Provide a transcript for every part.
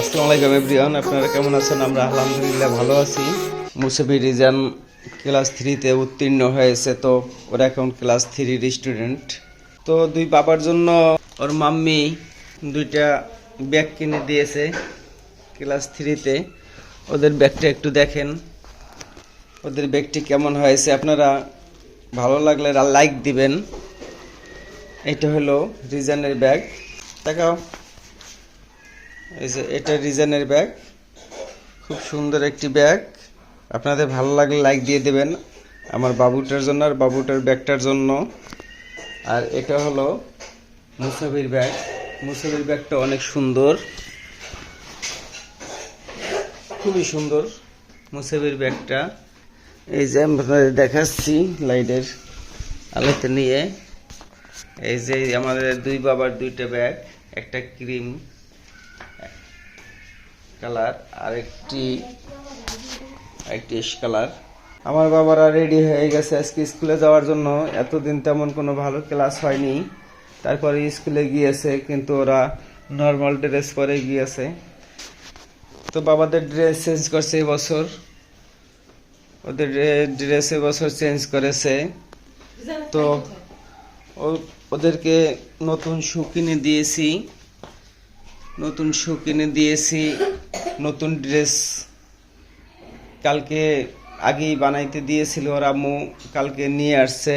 আসসালামু আলাইকুম এভরিওয়ান আপনারা কেমন আছেন? আমরা আলহামদুলিল্লাহ ভালো আছি। মুসাফি রিজান ক্লাস থ্রিতে উত্তীর্ণ হয়েছে, তো ওরা এখন ক্লাস থ্রির স্টুডেন্ট। তো দুই বাবার জন্য ওর মাম্মি দুইটা ব্যাগ কিনে দিয়েছে ক্লাস থ্রিতে। ওদের ব্যাগটা একটু দেখেন। ওদের ব্যাগটি কেমন হয়েছে? আপনারা ভালো লাগলে লাইক দিবেন। এটা হলো রিজানের ব্যাগ। দেখাও। এই যে এটা রিজনের ব্যাগ। খুব সুন্দর একটি ব্যাগ। আপনাদের ভালো লাগলে লাইক দিয়ে দেবেন আমার বাবুটার জন্য আর বাবুটার ব্যাগটার জন্য। আর এটা হলো মুসাফির ব্যাগ। মুসাফির ব্যাগটা অনেক সুন্দর। খুবই সুন্দর মুসাফির ব্যাগটা। এই যে আপনাদের দেখাচ্ছি লাইটের আলোতে নিয়ে। এই যে আমাদের দুই বাবার দুইটা ব্যাগ, একটা ক্রিম কালার আর একটি একটি কালার। আমার বাবারা রেডি হয়ে গেছে আজকে স্কুলে যাওয়ার জন্য। এতদিন তেমন কোনো ভালো ক্লাস হয়নি। তারপরে স্কুলে গিয়েছে, কিন্তু ওরা নর্মাল ড্রেস পরে গিয়েছে। তো বাবাদের ড্রেস চেঞ্জ করছে এবছর ওদের ড্রেস এবছর চেঞ্জ করেছে। তো ওদেরকে নতুন শু কিনে দিয়েছি। নতুন শু কিনে দিয়েছি নতুন ড্রেস কালকে আগেই বানাইতে দিয়েছিল ওর আম্মু কালকে নিয়ে আসছে।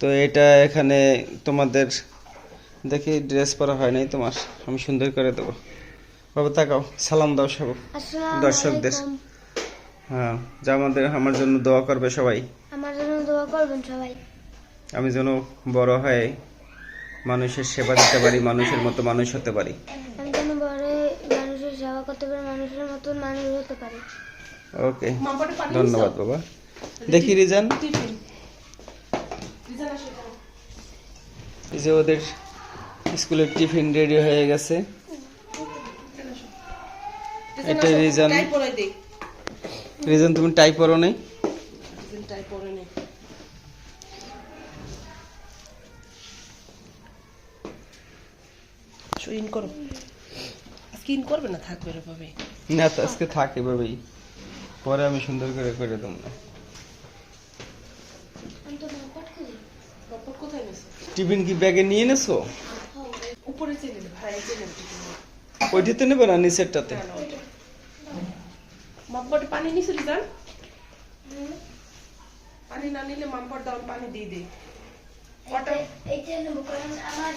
তো এটা এখানে তোমাদের দেখি ড্রেস পরা হয় নাই তোমার আমি সুন্দর করে দেবো। বাবা তাকাও সালাম দাও সব দর্শকদের। হ্যাঁ যা আমাদের আমার জন্য দোয়া করবে সবাই। আমার জন্য দোয়া করবেন সবাই। আমি যেন বড় হয়ে মানুষের সেবা দিতে পারি মানুষের মতো মানুষ হতে পারি। করতে পারি মানুষের মতন মানুষ হতে পারি। ওকে ধন্যবাদ বাবা। দেখি রিজান। এই যে ওদের স্কুলের টিফিন রেডি হয়ে গেছে। এটা রিজান। রিজান তুমি টাই পরো নাই। করো। ইন করবে না থাকবে রে ভাবে না তো আজকে থাক এভাবেই পরে আমি সুন্দর করে করে দেবো না টিফিন কি ব্যাগে নিয়ে নেছো উপরে চেনে দে ভাই চেনে ওইটাতে নেবে না নিচেরটাতে মাম্পটে পানি নিছো রিজান পানি না নিলে মাম্পট দাও পানি দিয়ে কটা এইটা নেব কারণ আমার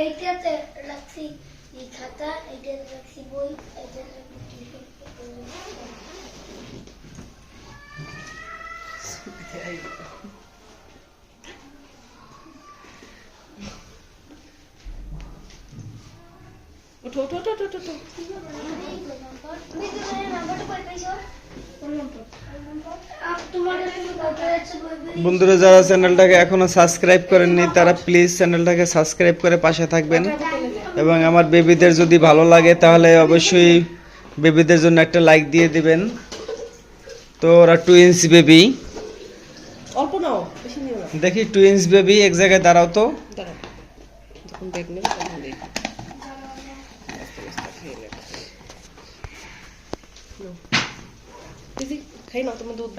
এইটাতে রাখছি এই খাতা রাখছি বই রাখছি টিফিন ওঠো ওঠো ওঠো ওঠো ওঠো বন্ধুরা যারা চ্যানেলটাকে এখনও সাবস্ক্রাইব করেননি তারা প্লিজ চ্যানেলটাকে সাবস্ক্রাইব করে পাশে থাকবেন। এবং আমার বেবিদের যদি ভালো লাগে তাহলে অবশ্যই বেবিদের জন্য একটা লাইক দিয়ে দিবেন। তো ওরা টু ইঞ্চ বেবি দেখি টু টুইন্স বেবি এক জায়গায় দাঁড়াও তো।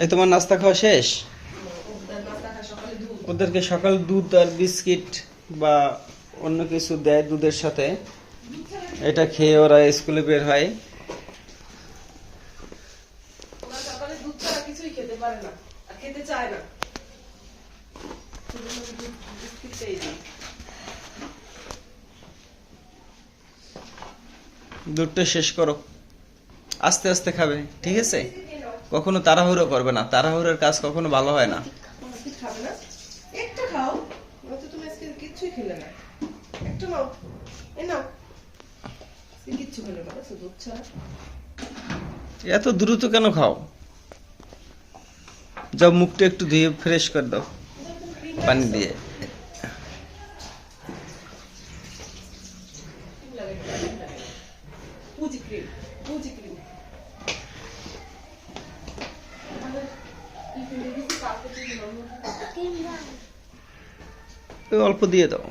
এই তোমার নাস্তা খাওয়া শেষ? ওদেরকে সকাল দুধ আর বিস্কিট বা অন্য কিছু দেয় দুধের সাথে এটা খেয়ে ওরা স্কুলে বের হয়। দুধটা শেষ করো। আস্তে আস্তে খাবে ঠিক আছে? কখনো তাড়াহুড়ো করবে না তাড়াহুড়োর কাজ কখনো ভালো হয় না। খাবে না? একটা খাও তুমি আজকে কিচ্ছুই খেলে না। একটা নাও এ নাও। কিচ্ছু খেলে না দুধ ছাড়া এত দ্রুত কেন খাও? যাও মুখটা একটু ধুয়ে ফ্রেশ করে দাও পানি দিয়ে। পুজি ক্রিম পুজি ক্রিম ওই অল্প দিয়ে দাও।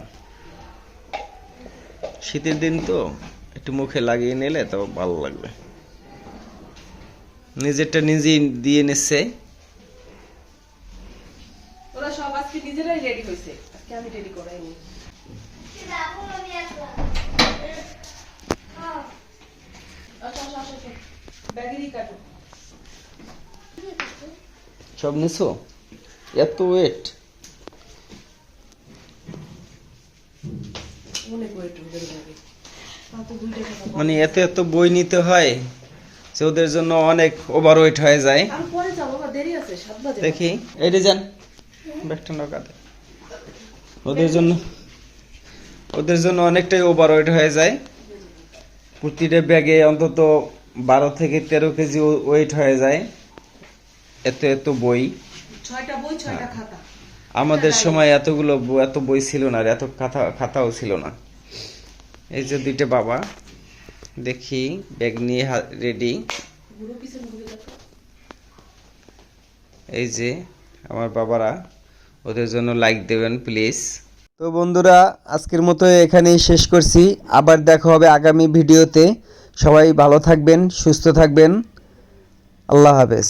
শীতের দিন তো একটু মুখে লাগিয়ে নিলে তো ভালো লাগবে। নিজেরটা নিজেই দিয়ে নিচ্ছে। ওরা সব আজকে নিজেরাই রেডি হয়েছে। আজকে আমি রেডি করাইনি রাখো আমি একলা আসো আসো আসো আসো। ব্যাগেরই কাটো। সব নিছো? এত ওয়েট মানে এত এত বই নিতে হয় যে ওদের জন্য অনেক ওভার ওয়েট হয়ে যায়। দেখি। এইটা যান ব্যাগটা নৌকাতে ওদের জন্য ওদের জন্য অনেকটাই ওভার ওয়েট হয়ে যায়। প্রতিটা ব্যাগে অন্তত বারো থেকে তেরো কেজি ওয়েট হয়ে যায়। এত এত বই। খাতা। আমাদের সময় এতগুলো এত বই ছিল না আর এত খাতা খাতাও ছিল না। এই যে দুইটা বাবা দেখি ব্যাগ নিয়ে রেডি এই যে আমার বাবারা ওদের জন্য লাইক দেবেন প্লিজ তো বন্ধুরা আজকের মতো এখানেই শেষ করছি। আবার দেখা হবে আগামী ভিডিওতে। সবাই ভালো থাকবেন সুস্থ থাকবেন। আল্লাহ হাফেজ।